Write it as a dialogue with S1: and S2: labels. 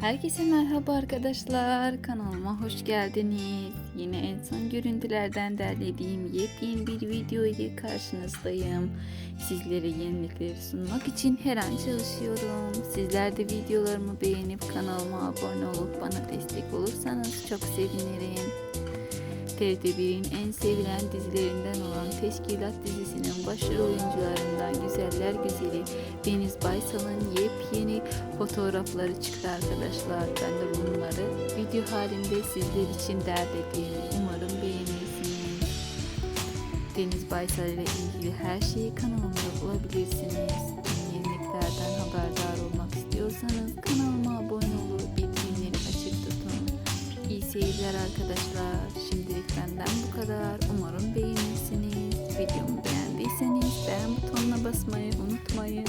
S1: Herkese merhaba arkadaşlar. Kanalıma hoş geldiniz. Yine en son görüntülerden derlediğim yepyeni bir video ile karşınızdayım. Sizlere yenilikleri sunmak için her an çalışıyorum. Sizler de videolarımı beğenip kanalıma abone olup bana destek olursanız çok sevinirim. Ferdebil'in en sevilen dizilerinden olan Teşkilat dizisinin başrol oyuncularından güzeller güzeli Deniz Baysal'ın yepyeni fotoğrafları çıktı arkadaşlar. Ben de bunları video halinde sizler için derledim. Umarım beğenirsiniz. Deniz Baysal ile ilgili her şeyi kanalımda bulabilirsiniz. Yeniliklerden haberdar olmak istiyorsanız kanalıma abone olun seyirler arkadaşlar. Şimdi Benden bu kadar. Umarım beğenirsiniz. Videomu beğendiyseniz beğen butonuna basmayı unutmayın.